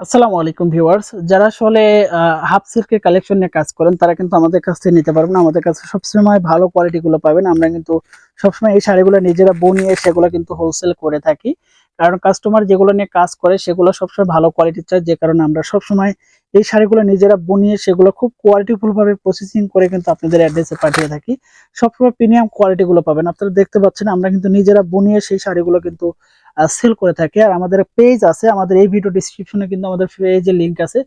আসসালামু আলাইকুম ভিউয়ার্স। যারা আসলে হাফ সিল্কের কালেকশন নিয়ে কাজ করেন, তারা কিন্তু আমাদের কাছ থেকে নিতে পারবেন। আমাদের কাছে সবসময় ভালো কোয়ালিটিগুলো পাবেন। আমরা কিন্তু সবসময় এই শাড়িগুলো নিজেরা বনিয়ে সেগুলো কিন্তু হোলসেল করে থাকি। কারণ কাস্টমার যেগুলো নিয়ে কাজ করে সেগুলো সবসময় ভালো কোয়ালিটির চাই যে কারণে আমরা সবসময় এই শাড়িগুলো নিজেরা বনিয়ে সেগুলো খুব কোয়ালিটিফুল ভাবে প্রসেসিং করে কিন্তু আপনাদের অ্যাড্রেসে পাঠিয়ে থাকি। সবসময় প্রিমিয়াম কোয়ালিটিগুলো পাবেন। আপনারা দেখতে পাচ্ছেন আমরা কিন্তু নিজেরা বনিয়ে সেই শাড়িগুলো কিন্তু সেল করে থাকি। আর আমাদের পেজ আছে, আমাদের এই ভিডিও ডিসক্রিপশনে কিন্তু আমাদের পেজের লিংক আছে।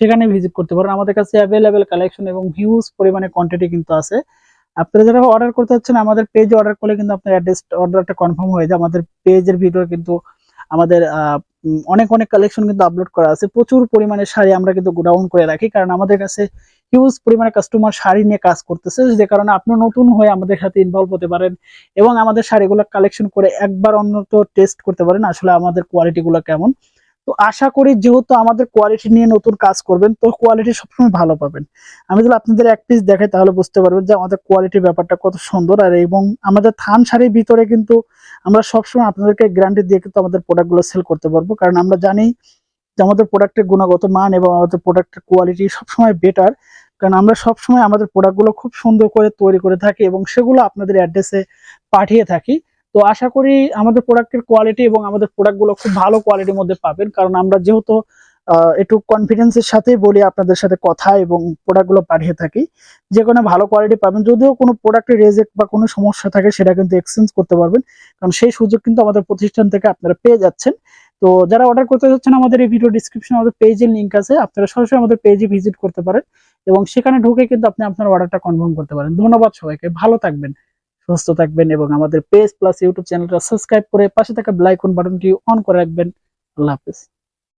সেখানে ভিজিট করতে পারেন। আমাদের কাছে অ্যাভেলেবেল কালেকশন এবং হিউজ পরিমাণে কোয়ান্টিটি কিন্তু আছে। আপনারা যারা অর্ডার করতে চাচ্ছেন আমাদের পেজে অর্ডার করলে কিন্তু আপনার অ্যাড্রেস অর্ডারটা কনফার্ম হয়ে যায়। আমাদের পেজের ভিডিও কিন্তু আমাদের অনেক অনেক কালেকশন কিন্তু আপলোড করা আছে। প্রচুর পরিমাণে শাড়ি আমরা কিন্তু গোডাউন করে রাখি, কারণ আমাদের কাছে হিউজ পরিমাণে কাস্টমার শাড়ি নিয়ে কাজ করতেছে। যে কারণে আপনি নতুন হয়ে আমাদের সাথে ইনভলভ হতে পারেন এবং আমাদের শাড়িগুলো কালেকশন করে একবার অন্তত টেস্ট করতে পারেন। আসলে আমাদের কোয়ালিটিগুলো কেমন? তো আশা করি যেহেতু আমাদের কোয়ালিটি নিয়ে নতুন কাজ করবেন, তো কোয়ালিটি সবসময় ভালো পাবেন। আমি যদি আপনাদের এক পিস দেখাই, তাহলে বুঝতে পারবেন যে আমাদের কোয়ালিটির ব্যাপারটা কত সুন্দর। আর এবং আমাদের থান শাড়ির ভিতরে কিন্তু আমরা সবসময় আপনাদেরকে গ্যারান্টি দিয়ে কিন্তু আমাদের প্রোডাক্টগুলো সেল করতে পারব। কারণ আমরা জানি যে আমাদের প্রোডাক্টের গুণগত মান এবং আমাদের প্রোডাক্টের কোয়ালিটি সবসময় বেটার কারণ আমরা সবসময় আমাদের প্রোডাক্টগুলো খুব সুন্দর করে তৈরি করে থাকি এবং সেগুলো আপনাদের অ্যাড্রেসে পাঠিয়ে থাকি। তো আশা করি আমাদের প্রোডাক্টের কোয়ালিটি এবং আমাদের প্রোডাক্টগুলো খুব ভালো কোয়ালিটির মধ্যে পাবেন। কারণ আমরা যেহেতু একটু কনফিডেন্সের সাথেই বলি আপনাদের সাথে কথা এবং প্রোডাক্টগুলো পাঠিয়ে থাকি, যে কোনো ভালো কোয়ালিটি পাবেন। যদিও কোনো প্রোডাক্টের রেজেক্ট বা কোনো সমস্যা থাকে সেটা কিন্তু এক্সচেঞ্জ করতে পারবেন। কারণ সেই সুযোগ কিন্তু আমাদের প্রতিষ্ঠান থেকে আপনারা পেয়ে যাচ্ছেন। তো যারা অর্ডার করতে যাচ্ছেন, আমাদের এই ভিডিও ডিসক্রিপশনে আমাদের পেজের লিঙ্ক আছে। আপনারা সরাসরি আমাদের পেজে ভিজিট করতে পারেন এবং সেখানে ঢুকে কিন্তু আপনি আপনার অর্ডারটা কনফার্ম করতে পারেন। ধন্যবাদ সবাইকে। ভালো থাকবেন। সুস্থ থাকবেন এবং আমাদের পেজ প্লাস ইউটিউব চ্যানেলটা সাবস্ক্রাইব করে পাশে থাকা বেল আইকন বাটনটি অন করে রাখবেন। আল্লাহ হাফেজ।